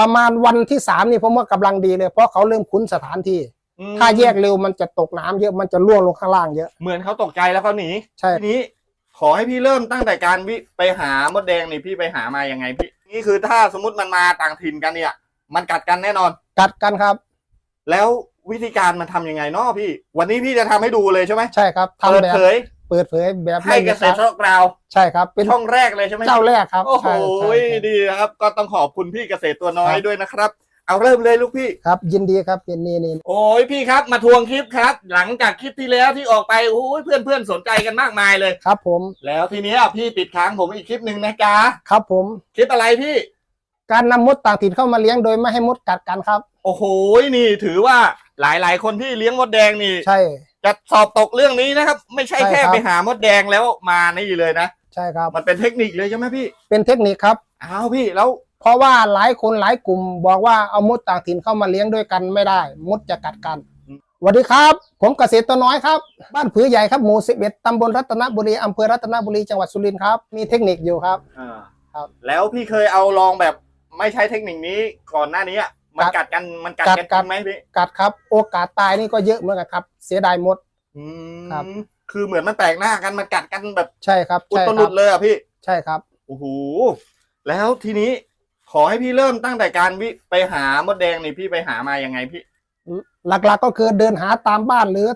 ประมาณวันที่สามนี่ผมว่ากำลังดีเลย เพราะเขาเริ่มคุ้นสถานที่อืมถ้าแยกเร็วมันจะตกน้ำเยอะมันจะล่วงลงข้างล่างเยอะ เหมือนเขาตกใจแล้วเขาหนีใช่ทีนี้ ขอให้พี่เริ่มตั้งแต่การวิไปหามดแดงนี่พี่ไปหามายังไงพี่นี่คือถ้าสมมติมันมาต่างถิ่นกันเนี่ย มันกัดกันแน่นอน กัดกันครับ แล้ววิธีการมันทำยังไงเนาะพี่ วันนี้พี่จะทำให้ดูเลยใช่ไหมใช่ครับทำเปิดแบบเผย เปิดเผยแบบให้เกษตรคทอกราวใช่ครับ เป็นช่องแรกเลยใช่ไหมเจ้าแรกครับโอ้โหใช่ใช่ใช่ดีนะครับ ก็ต้องขอบคุณพี่เกษตรตัวน้อยครับ ด้วยนะครับ เอาเริ่มเลยลูกพี่ ครับ ยินดีครับยินดีนี่ โอ้ยพี่ครับมาทวงคลิปครับ หลังจากคลิปที่แล้วที่ออกไปโอ้ยเพื่อนเพื่อนๆสนใจกันมากมายเลย ครับผม แล้วทีเนี้ยพี่ติดค้างผมอีกคลิปหนึ่งนะจ๊ะครับผม คลิปอะไรพี่ การนำมดต่างถิ่นเข้ามาเลี้ยงโดยไม่ให้มดกัดกันครับ โอ้โหนี่ถือว่าหลายๆ คนที่เลี้ยงมดแดงนี่ ใช่ จะสอบตกเรื่องนี้นะครับ ไม่ใช่ใช่แค่ครับ ไปหามดแดงแล้วมานี่เลยนะใช่ครับ มันเป็นเทคนิคเลยใช่ไหมพี่เป็นเทคนิคครับ อ้าวพี่แล้วเพราะว่าหลายคนหลายกลุ่มบอกว่าเอามดต่างถิ่นเข้ามาเลี้ยงด้วยกันไม่ได้ มดจะกัดกันสวัสดีครับ ผมเกษตรตัวน้อยครับ บ้านผือใหญ่ครับหมู่สิบเอ็ดตำบลรัตนบุรีอำเภอรัตนบุรีจังหวัดสุรินทร์ครับ มีเทคนิคอยู่ครับครับ แล้วพี่เคยเอาลองแบบไม่ใช้เทคนิคนี้ก่อนหน้านี้อะ มันกักัดดกันมันกัดกัดกันกัจดริงไหมพี่กัดครับ โอกาสตายนี่ก็เยอะเหมือนกันครับ เสียดายมดอืมครับ คือเหมือนมันแปลกหน้ากันมันกัดกันแบบใช่ครับอุใช่ตคลุรัดบเลยอะพี่ ใช่ครับโอ้โหแล้วทีนี้ขอให้พี่เริ่มตั้งแต่การวิไปหามดแดงนี่พี่ไปหามายังไงพี่ หลักๆก็คือเดินหาตามบ้านหรือ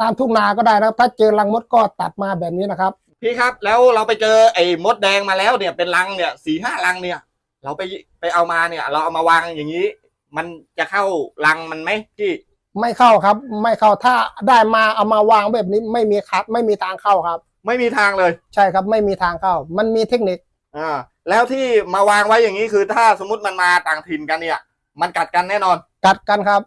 ตามทุ่งนาก็ได้นะครับถ้าเจอรังมดก็ตัดมาแบบนี้นะครับ พี่ครับแล้วเราไปเจอไอ้มดแดงมาแล้วเนี่ยเป็นรังเนี่ยสี่ห้ารังเนี่ย เราไปไปเอามาเนี่ย เราเอามาวางอย่างนี้ มันจะเข้ารังมันไหมพี่ไม่เข้าครับ ไม่เข้าถ้าได้มาเอามาวางแบบนี้ไม่มีครับ ไม่มีทางเข้าครับ ไม่มีทางเลย ใช่ครับ ไม่มีทางเข้า มันมีเทคนิคอ่าแล้วที่มาวางไว้อย่างนี้คือถ้าสมมติมันมาต่างถิ่นกันเนี่ย มันกัดกันแน่นอน กัดกันครับ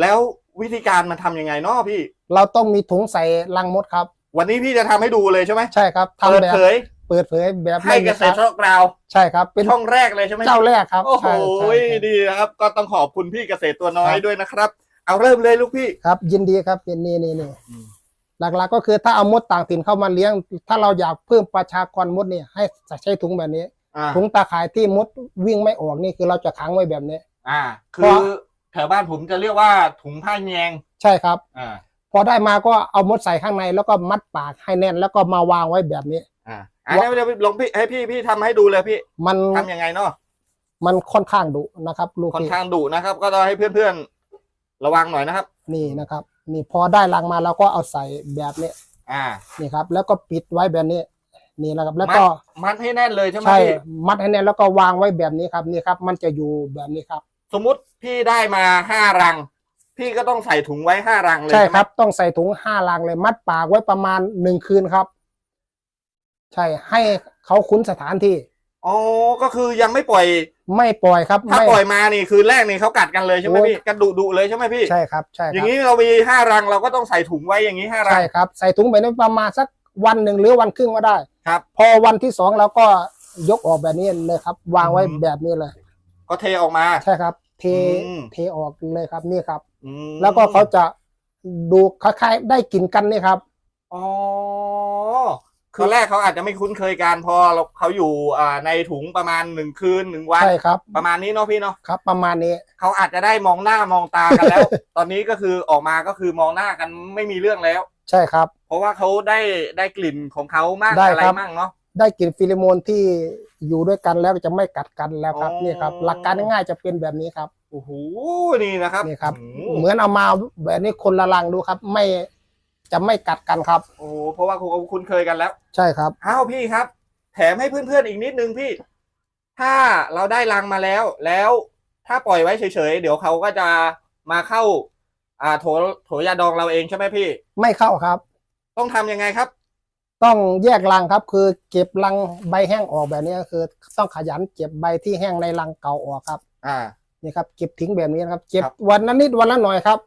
แล้ววิธีการมันทำยังไงเนาะพี่ เราต้องมีถุงใส่รังมดครับ วันนี้พี่จะทำให้ดูเลยใช่ไหมใช่ครับทำเปิดแบบเผย เปิดเผยแบบให้ไม่เกมีษตรทอกราวใช่ครับ เป็นช่องแรกเลยใช่ไหมเจ้าแรกครับโอ้โหใช่ใช่ใช่ดีนะครับ ก็ต้องขอบคุณพี่เกษตรตัวน้อยครับด้วยนะครับ เอาเริ่มเลยลูกพี่ครับ ยินดีครับยินดีนี่นี่อืมหลักๆก็คือถ้าเอามดต่างถิ่นเข้ามาเลี้ยง ถ้าเราอยากเพิ่มประชากรมดเนี่ยให้ใช้ถุงแบบนี้อ่าถุงตาข่ายที่มดวิ่งไม่ออกนี่คือเราจะขังไว้แบบนี้ อ่าเพคือราะแถวบ้านผมจะเรียกว่าถุงผ้าแยงใช่ครับอ่าพอได้มาก็เอามดใส่ข้างในแล้วก็มัดปากให้แน่นแล้วก็มาวางไว้แบบนี้อ่า อ่าเดี๋ยวเดี๋ยวลงพี่ให้พี่พี่ทำให้ดูเลยพี่มันทำยังไงเนาะมันค่อนข้างดุนะครับ ลูกค่อนพี่ข้างดุนะครับ ก็ต้องให้เพื่อนๆระวังหน่อยนะครับ นี่นะครับ นี่พอได้รังมาเราก็เอาใส่แบบนี้อ่า นี่ครับ แล้วก็ปิดไว้แบบนี้ นี่นะครับ แล้วมัดก็มัดให้แน่นเลยใช่ไหมใช่พี่มัดให้แน่นแล้วก็วางไว้แบบนี้ครับนี่ครับ มันจะอยู่แบบนี้ครับ สมมุติพี่ได้มาห้ารัง พี่ก็ต้องใส่ถุงไว้ห้ารังเลยใช่ไหมครับ ต้องใส่ถุงห้ารังเลย มัดปากไว้ประมาณหนึ่งคืนครับ ใช่ให้เขาคุ้นสถานที่ อ๋อ ก็คือยังไม่ปล่อย ไม่ปล่อยครับถ้าไม่ ปล่อยมานี่คือแรกนี่เขากัดกันเลยใช่ไหมโอ้พี่กันดุดุเลยใช่ไหมพี่ ใช่ครับใช่อคย่ารับงนี้เรามีห้ารังเราก็ต้องใส่ถุงไว้อย่างนี้ห้ารัง ใช่ครับใส่ถุงไปนั้นประมาณสักวันหนึ่งหรือวันครึ่งก็ได้ครับพอวันที่สองเราก็ยกออกแบบนี้เลยครับ วางไว้อืม แบบนี้เลย ก็เทออกมา ใช่ครับ เทอืม เทออกเลยครับนี่ครับ อืมแล้วก็เขาจะดูคล้ายๆได้กลิ่นกันนี่ครับ อ๋อ คือแรกเขาอาจจะไม่คุ้นเคยกันพอเราเขาอยู่อ่าในถุงประมาณหนึ่งคืนหนึ่งวัน ใช่ครับประมาณนี้เนาะพี่เนาะครับ ประมาณนี้ เขาอาจจะได้มองหน้ามองตากันแล้ว ตอนนี้ก็คือออกมาก็คือมองหน้ากันไม่มีเรื่องแล้ว ใช่ครับ เพราะว่าเขาได้ได้กลิ่นของเขามากได้อะไรครับ มั่งเนาะ ได้กลิ่นฟิโลโมนที่อยู่ด้วยกันแล้วจะไม่กัดกันแล้วครับอ๋อ นี่ครับ หลักการง่ายๆจะเป็นแบบนี้ครับโอ้โหนี่นะครับนี่ครับโอ้โหเหมือนเอามาแบบนี้คนละลังดูครับ ไม่ จะไม่กัดกันครับ โอ้โหเพราะว่าเขาคุ้นเคยกันแล้ว ใช่ครับ อ้าวพี่ครับ แถมให้เพื่อนๆอีกนิดนึงพี่ ถ้าเราได้รังมาแล้ว แล้วถ้าปล่อยไว้เฉยๆ เดี๋ยวเขาก็จะมาเข้า อ่าโถโถยาดองเราเองใช่ไหมพี่ ไม่เข้าครับ ต้องทำยังไงครับ ต้องแยกรังครับ คือเก็บรังใบแห้งออกแบบนี้ก็คือ ต้องขยันเก็บใบที่แห้งในรังเก่าออกครับ อ่า นี่ครับเก็บทิ้งแบบนี้นะครับ เก็บครับ วันละนิดวันละหน่อยครับ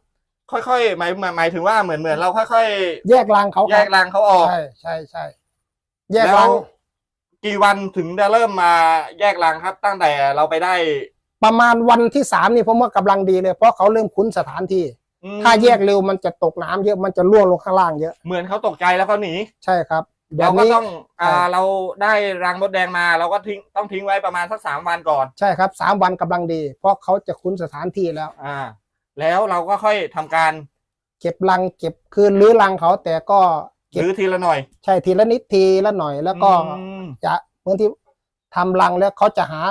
ค่อยๆหมายหมายหมายถึงว่าเหมือนเหมือนเราค่อยแยกรังเขาๆ คแยรับกรังเขาออก ใช่ใช่ใช่แยกแล้รัวงกี่วันถึงจะเริ่มมาแยกรังครับ ตั้งแต่เราไปได้ประมาณวันที่สามนี่ผมว่ากำลังดีเลยเพราะเขาเริ่มคุ้นสถานที่ อืมถ้าแยกเร็วมันจะตกน้ำเยอะมันจะล่วงลงข้างล่างเยอะ เหมือนเขาตกใจแล้วเขาหนี ใช่ครับแบเราบก็นี้ ต้องอ่าครับเราได้รังมดแดงมา เราก็ทิ้งต้องทิ้งไว้ประมาณสักสามวันก่อน ใช่ครับสามวันกำลังดี เพราะเขาจะคุ้นสถานที่แล้ว อ่า แล้วเราก็ค่อยทำการเก็บรังเก็บคือรื้อรังเขาแต่ก็เก็บรื้อทีละหน่อยใช่ทีละนิดทีละหน่อย แล้วก็อืมจะเหมือนที่ทำรังแล้วเขาจะหา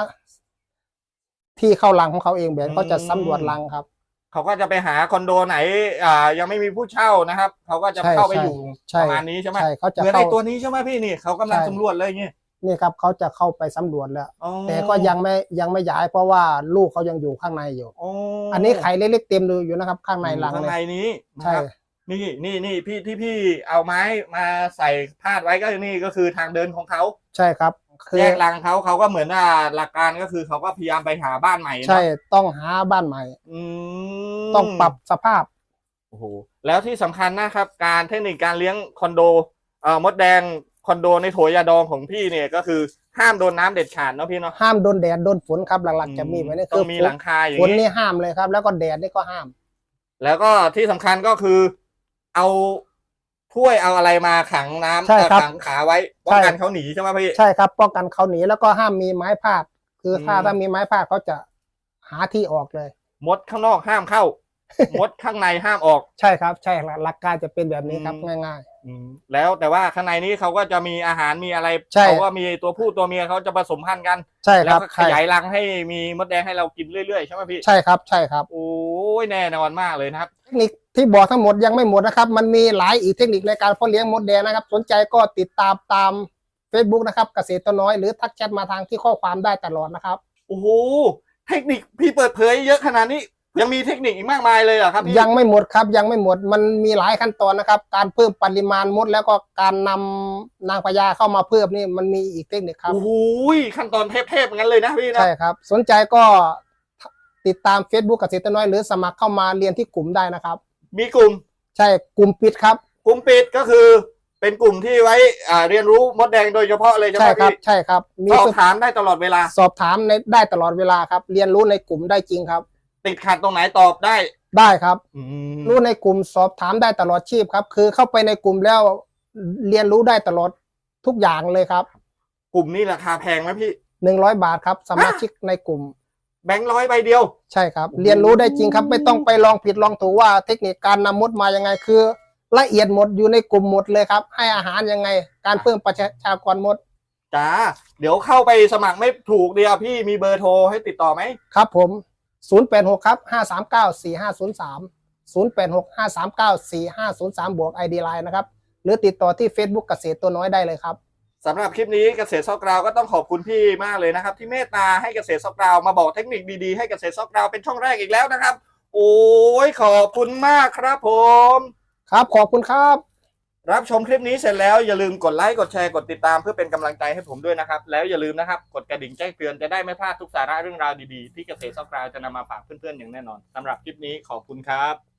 ที่เข้ารังของเขาเองแบบเขาจะสำรวจรังครับ เขาก็จะไปหาคอนโดไหน อ่า ยังไม่มีผู้เช่านะครับ เขาก็จะใช่เข้าไปใช่ อยู่ใช่ประมาณนี้ใช่ไหมใช่เขาจะเหมือนเข้าไอ้ตัวนี้ใช่ไหมพี่นี่เขากำลังใช่ สำรวจเลยเงี้ย นี่ครับเขาจะเข้าไปสำรวจแล้ว อ๋อแต่ก็ยังไม่ยังไม่ย้ายเพราะว่าลูกเขายังอยู่ข้างในอยู่โอ้อันนี้ไข่เล็กๆเต็มเลยอยู่นะครับ ข้างในรังข้างเลในยนี้นะใช่ ครับนี่นี่นี่พี่ที่พี่เอาไม้มาใส่พาดไว้ก็นี่ก็คือทางเดินของเขาใช่ครับ คือแยกรังเขาเขาก็เหมือนว่าหลักการก็คือเขาก็พยายามไปหาบ้านใหม่เนอะใช่ต้องหาบ้านใหม่ อืม ต้องปรับสภาพ โอ้โหแล้วที่สำคัญนะครับ การเทคนิคการเลี้ยงคอนโดเอ่อมดแดง คอนโดในโถยาดองของพี่เนี่ยก็คือห้ามโดนน้ำเด็ดขาดเนาะพี่เนาะห้ามโดนแดดโดนฝนครับหลักๆจะมีไว้นี่ต้คือองมีฝนหลังคาอย่างฝนนี้นี่ห้ามเลยครับ แล้วก็แดดนี่ก็ห้าม แล้วก็ที่สำคัญก็คือ เอาถ้วยเอาอะไรมาขังน้ำใช่ครับเอ่อขังขาไว้ป้องกันเขาหนีใช่ไหมพี่ ใช่ครับป้องกันเขาหนีแล้วก็ห้ามมีไม้พาด คือถ้าอืม ถ้ามีไม้พาดเขาจะหาที่ออกเลย มดข้างนอกห้ามเข้า มดข้างในห้ามออก ใช่ครับ ใช่หลักหลักการจะเป็นแบบนี้ครับอืม ง่ายแล้วแต่ว่าข้างในนี้เขาก็จะมีอาหารมีอะไรใช่ เขาก็มีตัวผู้ตัวเมียเขาจะผสมพันธุ์กัน ๆ ใช่คแล้วรับก็ขใช่ยายรังให้มีมดแดงให้เรากินเรื่อยๆใช่ไหมพี่ ใช่ครับใช่ครับ โอ้ยแน่นอนมากเลยนะครับ เทคนิคที่บอกทั้งหมดยังไม่หมดนะครับ มันมีหลายอีกเทคนิคในการเพาะเลี้ยงมดแดงนะครับ สนใจก็ติดตามตาม Facebook นะครับเกษตรตัวน้อยหรือทักแชทมาทางที่ข้อความได้ตลอดนะครับ โอ้โหเทคนิคพี่เปิดเผยเยอะขนาดนี้ ยังมีเทคนิคอีกมากมายเลยเหรอครับพี่ยังไม่หมดครับยังไม่หมดมันมีหลายขั้นตอนนะครับ การเพิ่มปริมาณมด แล้วก็การนำนางพญาเข้ามาเพิ่มนี่มันมีอีกเทคนิคครับ โอ้โหขั้นตอนเทพๆงั้นเลยนะพี่นะ ใช่ครับ สนใจก็ติดตาม Facebook เกษตรตัวน้อย หรือสมัครเข้ามาเรียนที่กลุ่มได้นะครับ มีกลุ่มใช่กลุ่มปิดครับ กลุ่มปิดก็คือ เป็นกลุ่มที่ไว้อ่าเรียนรู้มดแดงโดยเฉพาะเลยใช่ไหใช่มครับพี่ใช่ครับมีสอบถามได้ตลอดเวลา สอบถามในได้ตลอดเวลาครับ เรียนรู้ในกลุ่มได้จริงครับ ติดขัดตรงไหนตอบได้ได้ครับอืมรู้ในกลุ่มสอบถามได้ตลอดชีพครับ คือเข้าไปในกลุ่มแล้วเรียนรู้ได้ตลอดทุกอย่างเลยครับกลุ่มนี้ราคาแพงไหมพี่ หนึ่งร้อยบาทครับสมาชิกในกลุ่ม แบงค์ร้อยใบเดียว ใช่ครับ เรียนรู้ได้จริงครับ ไม่ต้องไปลองผิดลองถูกว่าเทคนิคการนำมดมายังไงคือ ละเอียดหมดอยู่ในกลุ่มหมดเลยครับ ให้อาหารยังไง การเพิ่มประชากรมดจ้า เดี๋ยวเข้าไปสมัครไม่ถูกเดียวพี่มีเบอร์โทรให้ติดต่อไหมครับผม 086 ครับ 539 4503 086 539 4503 บวก ID Line นะครับ หรือติดต่อที่ Facebook เกษตรตัวน้อยได้เลยครับสำหรับคลิปนี้เกษตรซอกกราวก็ต้องขอบคุณพี่มากเลยนะครับ ที่เมตตาให้เกษตรซอกกราวมาบอกเทคนิคดีๆให้เกษตรซอกกราวเป็นช่องแรกอีกแล้วนะครับ โอ้ยขอบคุณมากครับผม ครับขอบคุณครับ รับชมคลิปนี้เสร็จแล้วอย่าลืมกดไลค์กดแชร์กดติดตามเพื่อเป็นกำลังใจให้ผมด้วยนะครับ แล้วอย่าลืมนะครับ กดกระดิ่งแจ้งเตือนจะได้ไม่พลาดทุกสาระเรื่องราวดีๆ ที่เกษตรซอกกราวจะนำมาฝากเพื่อนๆอย่างแน่นอนสำหรับคลิปนี้ขอบคุณครับ